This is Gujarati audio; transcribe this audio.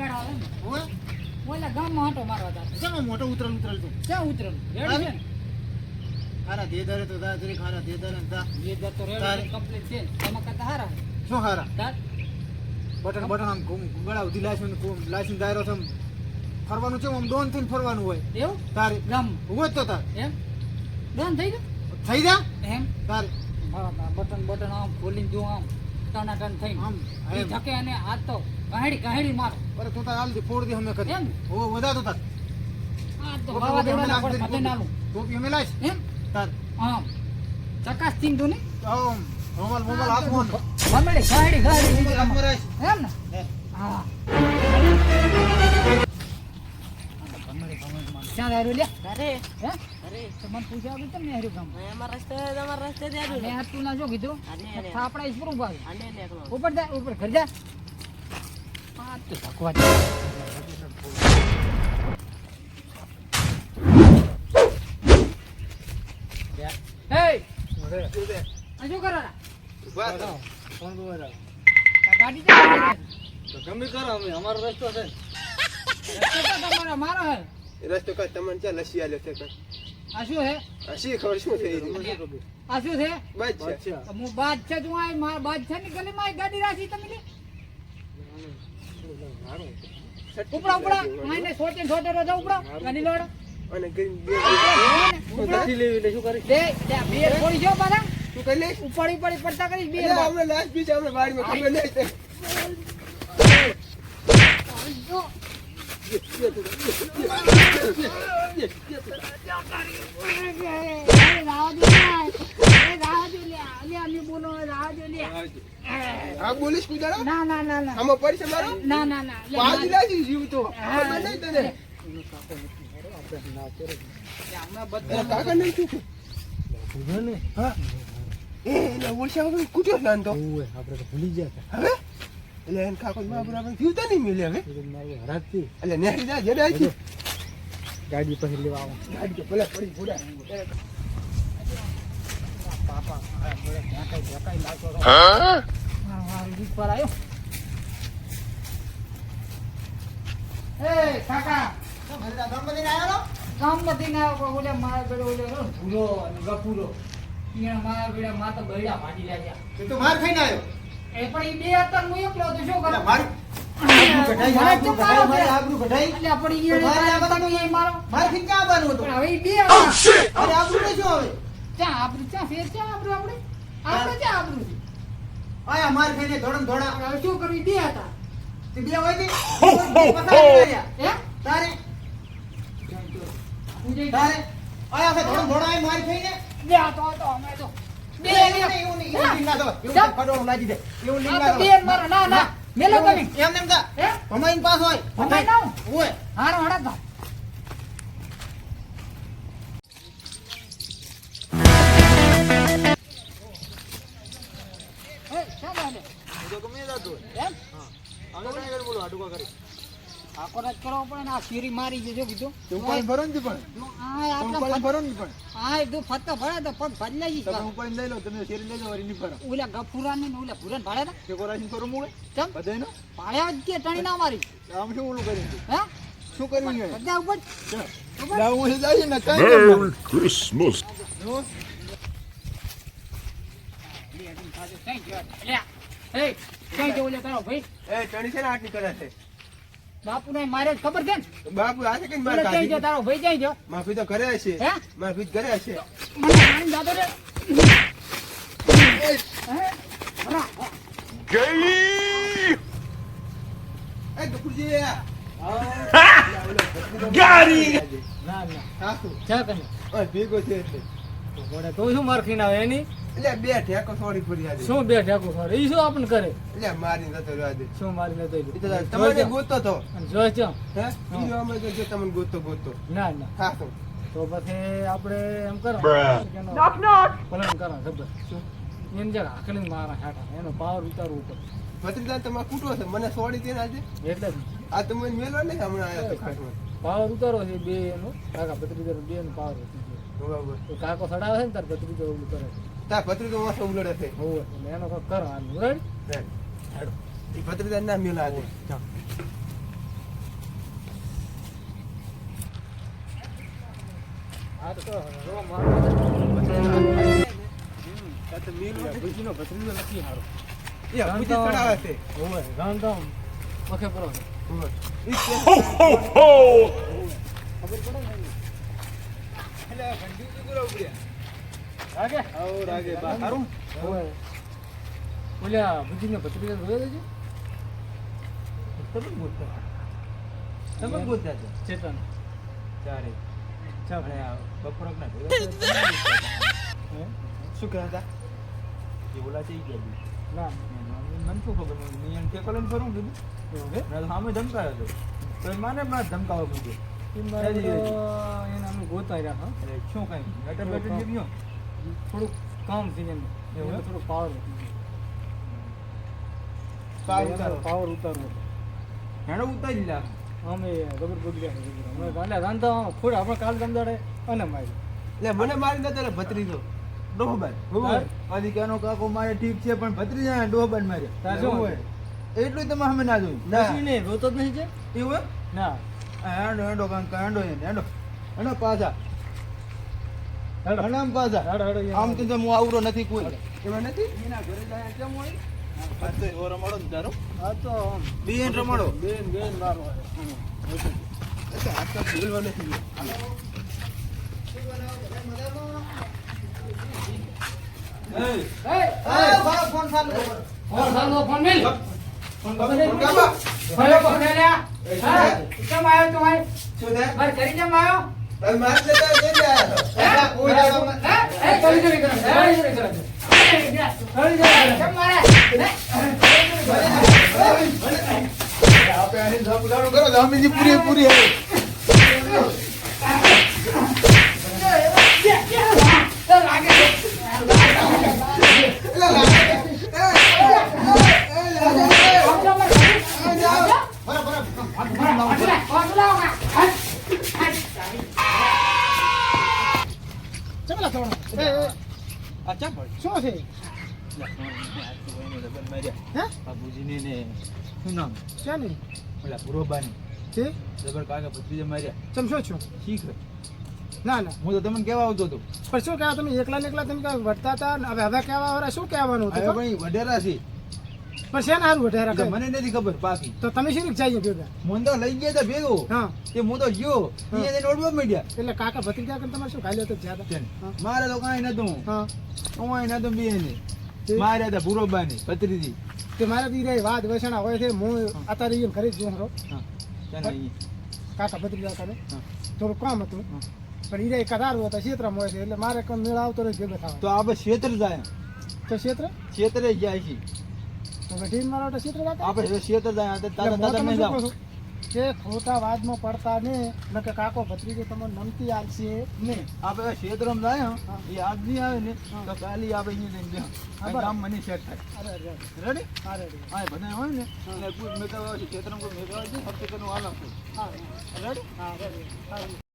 બેઠા આવે ને. ઓય. ઓલા ગામમાં હતો મારવા હતા શેમાં મોટો ઉતરલ ઉતરલ તું ક્યાં ઉતરેલું? રેડી છે હારા દે તો દા જરીક હારા દે દા. એ દર તો રેડી કમ્પ્લીટ છે એમાં કરતા હારા શું હારા? બટન બટન આમ ઘૂમ ગળા ઉધી ઘૂમ ઘુમ- લાસીને દાયરો થમ ફરવાનું છે આમ ડોન થઈને ફરવાનું હોય. એવું? તારે. ગામ. હોય તો તાર. એમ? ડોન થઈ ગયું? થઈ જા? એમ? તારે. બટન બટન આમ ખોલીને જો આમ. ટના થઈ આમ એ ધકે અને આ તો ગાહડી ગાહડી માર. અરે તો તાર હાલ દે ફોડ દી હમે કરી. એમ? ઓ વધા તો તાર. આ તો બાવા પણ લાવી મધે નાલું ટોપી અમે લાવીશ એમ? તાર. આમ ચકાસ તીન દો નહીં? આમ મોબાઈલ મોબાઈલ હાથમાં. ને. ભમેડી ગાહડી ગાહડી મોબાઈલ બીજું હાથમાં એમ ને? હા. ક્યાં દારૂ લે અરે હે? પૂછ્યા વગર ગામ રસ્તે તમારા રસ્તે હાથ તું ના જો કીધું. થાપડા ઈશ પૂરું પાડું આને ને ઉપર જા ઉપર ઘર જા. તો ભગવાન. શું કરો? ફોન ગાડી ગમે કરો અમે અમારો રસ્તો છે. રસ્તો તો તમારો મારો હે રસ્તો કઈ તમને ક્યાં લસી આલ્યો છે કાંઈ? આ શું હે? આ ખબર શું થઈ આ શું છે? હું આ મારા ની ગલીમાં આ ગાડી રાખી તમે. ઉપડા ઉપડા. આઈને સોટે સોટે રોજા ઉપડા. ગાડી લોડ. અને ગઈ લેવી શું કરી બે બે જો પાછા. તું કઈ લે ઉપાડી ઉપાડી પડતા કરી બે એટલે લાસ્ટ બીચ હમણાં વાડીમાં ખબર નહીં છે. આ બોલીશ કુદાડો ના ના ના ના. આમાં પડશે મારો? ના ના ના લે, પાજી જીવ તો. કાકા નહીં હા. એ ઓળશા કૂટ્યો આપણે તો ભૂલી ગયા હવે? એટલે એને કાકો માં બરાબર જીવતા નહીં મિલે હવે. હરાજથી. એટલે નેહરી જાય જડે આવી ગાડી પછી લેવા આવો. ગાડી તો ભલે પડી ભૂડા. પાપા. હા, પર આવ્યો. એ કાકા ગામમાંથી ના આવ્યો, ઓલે મારા બેડે ઓલે રહ્યો ને અને ગફુરો. ઈયા મારા બેડે માં બૈડા ભાજી રહ્યા તો માર ખાઈને આવ્યો એ પણ ઈ બે હતા હું એકલો હતો, શું કરું? મારી મારે કેમ મારો છે? આબરૂ કઢાઈ અલ્યા, પણ ઈ એને મારે મારા આવવાનું હતા? ને બે હતા. તે અમે તો. બે એવું ના તો, એવું ચાલ. ફટોળું લાગી દે. એવું ના તો તો. બે મારો. ના, ના. મેલો તમે. એમ નેમ તા. હે? ભમાઈને પાસ હોય. ભમાઈ ના? હોય. હારો હળદ ભાઈ. એ, શા બાને? એમ? આખો રાત કરવો પડે ને આ સીરી મારી જજો જો કીધું. તું ઉપાડીને ભરો ને પણ. આ તું આટલા ભરો ને પણ. આ જો ફરતા ભરે તો પગ બદલાઈ તમે જશે લઈ લો, તમે સીરી લઈ લો, વરી ની ભરો. ઓલા ગફુરા ને ઓલા ભુરન ભાડે ને ટેકો રાખીને ફરું મું કેમ ચમ? બધાયનો. પાળ્યા જ કે ટણી ના મારી. આમ શું ઓલું કરી હે? શું કર્યું છે? બધા ઉપર? લાવ હું જાય ને, કાંઈ મેરી ના? જો. એ કઈ જો લે તારો ભાઈ? એ ટણી છે ને આટલી કરે છે બાપુ ને મારે ખબર છે ને? બાપુ જઈ તારો ભાઈ જઈ જો માફી તો કરે છે. હે? માફી તો કરે છે. મને મારી રે? એ! ના, ના. ઓય ભેગો છે એટલે. તો તો શું માર ખીના આવે એની? એટલે બે ઠેકો સોરી પડી આજે. શું બે ઠેકો સોરી? ઈ શું આપણને કરે? એટલે મારી નતો રહેવા આજે. શું મારી નતો ઈ તો તમને ગોતતો તો. જો છો હે? ઈ અમે તો જો તમને ગોતતો ગોતો. ના ના. હા તો. પછી આપણે એમ કરો. નોક નોક પલન કરો ખબર. શું? એમ જરા આકલી મારા હાટા એનો પાવર ઉતારવું પડે. ભત્રીજા તમારે કૂટો છે. મને સોડી તેના આજે. એટલે આ તમે મેલો ને હમણાં આવ્યો તો ખાટમાં. પાવર ઉતારો છે બે એનો કાકા ભત્રીજો બે એનો પાવર તો કાકો સડાવે છે ને તાર ભત્રીજો ઓલું કરે છે. તાર ભત્રીજો ઓછો છે. ઓ એનો ના મેલા દે આ નથી હારો એ છે. ઓય ગાંધામ પખે પરો ખબર પડે ને? એટલે ઘંટી ઉગરા લાગે આવો રાગે બા. હારું? ઓય ઓલ્યા ભૂજીનો ભત્રીજો છે તમે બોલતા તમે બોલતા છો. ચેતન. ચારે. ચા ભણે આ બપોરક ના હતા. શું કહેતા હતા? એ ઓલા થઈ ગયા બી. ના. મને શું ખબર? મેં એને ટેકો લઈને ફરું કીધું. સામે ધમકાયો હતો તો માને પણ ધમકાવા મૂક્યો મારે એને અમે ગોતાઈ રહ્યા શું કાંઈ? બેટર બેટર જે ગયો. થોડુંક કામ એવું હે? થોડું પાવર પાવર ઉતારવો. હેડો ઉતારી લા. અમે ગબર બગડ્યા છે અમે ગાંડા રાંધતા ખોડ આપણે કાલ ગમદાડે અને મારી. એટલે મને મારી નતો એટલે ભત્રીજો. ડોહબન ડોહબાન. પછી કેનો કાકો મારે ઠીક છે પણ ભત્રીજા ડોહબન મારે. તાર શું એવું હોય. એટલું તમે અમે ના જોયું. નથી ને. રોતો જ નહીં છે? એવું? ના. હેડો હેડો કાંક હેડો હેડો. હેંડો પાછા. હેડો. હેંડો આમ તો હું આવરો નથી કોઈ. એવા નથી? એના ઘરે જાય કેમ હોય? આ તો એવો રમાડો ને તારો. આ તો બેન રમાડો બેન બેન મારો અચ્છા આ તો બોલવા નથી એ, ફોન ચાલુ ફોન કેમ આવ્યો તું અહીં? શું થાય? કરી કેમ આવ્યો? તમે માર લેતા જઈ ગયા કોઈ હે? હે? કરી કરી કરો. કરી કરી કરો. કરી કરી કરો. કેમ મારે? હે? આની ધમ ઉડાડો કરો પડી. શું છે હે બાબુજીને ને શું નામ ક્યાં નહીં ઓલા પુરોબાની છે જબર કાકા ભત્રીજા માર્યા ચમ શું છો ના ના હું તો તમને કેવા આવતો હતો પણ શું કહેવા તમે એકલા એકલા તમે વટતા હતા હવે હવે કહેવા શું કહેવાનું વઢેરા છે? પણ શેના હારું વઢેરા તો કહે? મને નથી ખબર પાકી તો તમે શું જઈએ ભેગા મને તો લઈ ગયા તા ભેગો. હા. તે હું તો ગયો. એને નોટબુક ઓળવા એટલે કાકા ભત્રીજા કરીને તમારે શું ખાલી હતો જ્યાં. મારે તો કાંઈ નતું હા. હું અહીં નતું બે ને મારે હતા પુરોબાની ભત્રીજી. તે મારા દીકરા વાત વસણા હોય છે હું અત્યારે એમ ખરીદ જોઉં અહીં. કાકા ભત્રીજા કરે થોડું કામ હતું. પણ ઈરે કદારું હતા ક્ષેત્રમાં હોય છે એટલે મારે કોઈ મેળ આવતો રહે ભેગો થાય તો આપણે ક્ષેત્ર જાય. તો ક્ષેત્ર? ક્ષેત્રે જાય છે. તો વઢીને મારા આપણે તો એટલે તાતા હું તાતા તમને નહીં શું જાઓ. કે ખોટા વાદમાં પડતા ને કે કાકો ભત્રીજો તમને નમતી આલશે ને આપણે ક્ષેત્રમાં જાય હં, હા. એ આદમી આવે ને હા. તો કાલી આપણે અહીંયા જઈને ગયા હા, આ બરાબર. કામ મને સેટ થાય. રેડી અરે અરે હા બધા હોય ને એટલે પૂછ મેં તો ક્ષેત્રમાં કોઈ મેઘ આવે છે હપ્તે કરવાનું હા રેડી હા રેડી હા